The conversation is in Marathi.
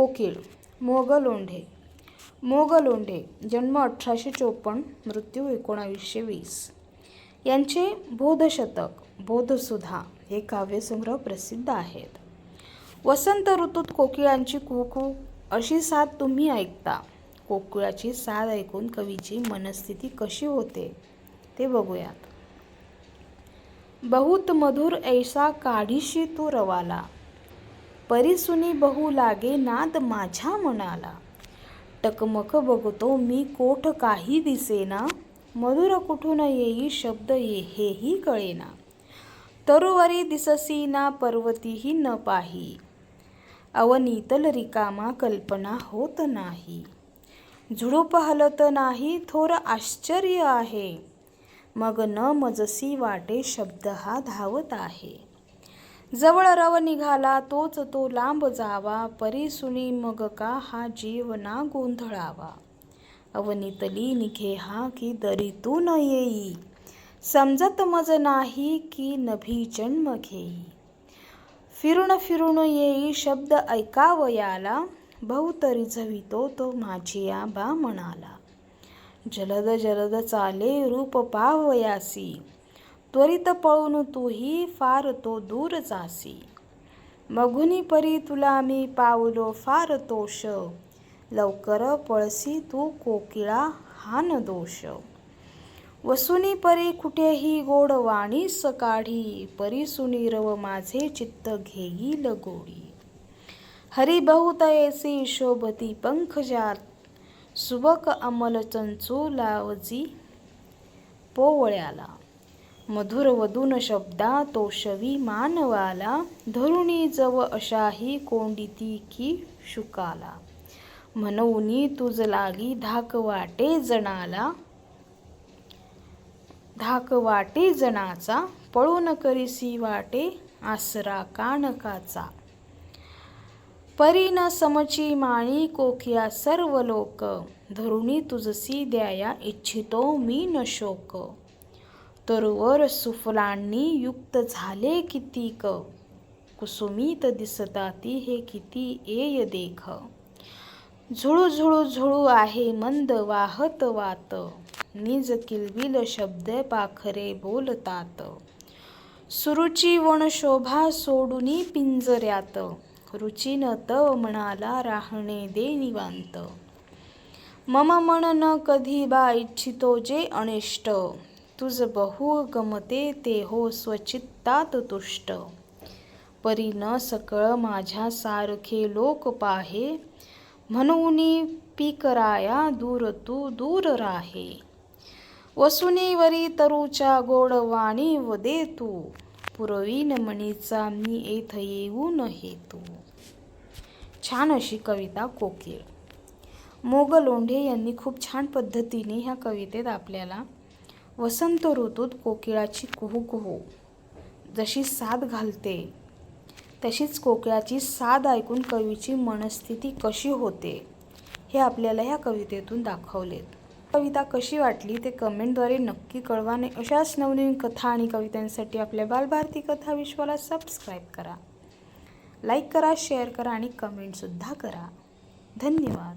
कोकिळ मोगलोंढे. मोगलोंढे जन्म अठराशे चोपन्न मृत्यू एकोणावीसशे वीस. यांचे बोधशतक बोधसुधा हे काव्यसंग्रह प्रसिद्ध आहेत. वसंत ऋतूत कोकिळांची कुकू अशी साथ तुम्ही ऐकता. कोकिळाची साथ ऐकून कवीची मनस्थिती कशी होते ते बघूयात. बहुत मधुर ऐसा काढीशी तू रवाला परिसुनी बहु लागे नाद माझ्या मनाला. टकमक बघतो मी कोठ काही दिसेना. मधुर कुठून येई शब्द ये हेही कळेना. तरुवरी दिससी ना पर्वतीही न पाही. अवनीतल रिकामा कल्पना होत नाही. झुडूप हलत नाही थोर आश्चर्य आहे. मग न मजसी वाटे शब्द हा धावत आहे. जवळ रव निघाला तोच तो लांब जावा परिसुनी मग का हा जीव ना गोंधळावा? अवनीतली निघे हा की दरीतून येई? समजत मज नाही की नभी जन्म घेई? फिरून फिरून येई शब्द ऐकावयाला बहुतरी झवितो तो माझी आबा म्हणाला जलद जलद चाले रूप पावयासी. त्वरित पळून तूही फार तो दूर जासी. मघुनी परी तुला मी पावलो फार तोष. लवकर पळसी तू कोकिळा हान दोष. वसुनी परी कुठेही गोड वाणीस काढी परी सुनीरव माझे चित्त घेईल गोडी. हरी बहुत ऐसी शोभती पंख जात सुबक अमल चंचू लावजी पोवळ्याला. मधुरवधून शब्दा तोषवी मानवाला धरुणी जव अशाही कोंडिती की शुकाला. म्हणूनी तुझ लागी धाक वाटे जणाला. धाक वाटे जणाचा पळून करीसी वाटे आसरा कानकाचा परीन समची माळी कोखिया सर्व लोक धरुणी तुझसी द्याया इच्छितो मी न शोक. तरुवर सुफलांनी युक्त झाले कितीक? कुसुमीत दिसताती हे किती एय देख? झुळू झुळू झुळू आहे मंद वाहत वात. निज किलबिल शब्द पाखरे बोलतात. सुरुची वण शोभा सोडूनी पिंजऱ्यात. रुचीन तव म्हणाला राहणे दे निवांत. मम मन न कधी बा इच्छितो जे अनिष्ट. तुझ बहु गमते ते हो स्वचित्तात तुष्ट. परी न सकळ माझ्या सारखे लोक पाहे म्हणून पीकराया दूर तू दूर राहे. वसुनीवरी तरुच्या गोड वाणी वदे तू पुरवीन मणीचा मी येथ येऊ न हेतू. छान अशी कविता कोकिळ. मोग लोंढे यांनी खूप छान पद्धतीने ह्या कवितेत आपल्याला वसंत ऋतूत कोकिळाची कुहू कुहू जशी साद घालते तशीच कोकिळाची साद ऐकून कवीची मनस्थिती कशी होते हे आपल्याला ह्या कवितेतून दाखवलेत. कविता कशी वाटली ते कमेंटद्वारे नक्की कळवाने अशाच नवनवीन कथा आणि कवितांसाठी आपल्या बालभारती कथा विश्वाला सबस्क्राईब करा. लाईक करा शेअर करा आणि कमेंटसुद्धा करा. धन्यवाद.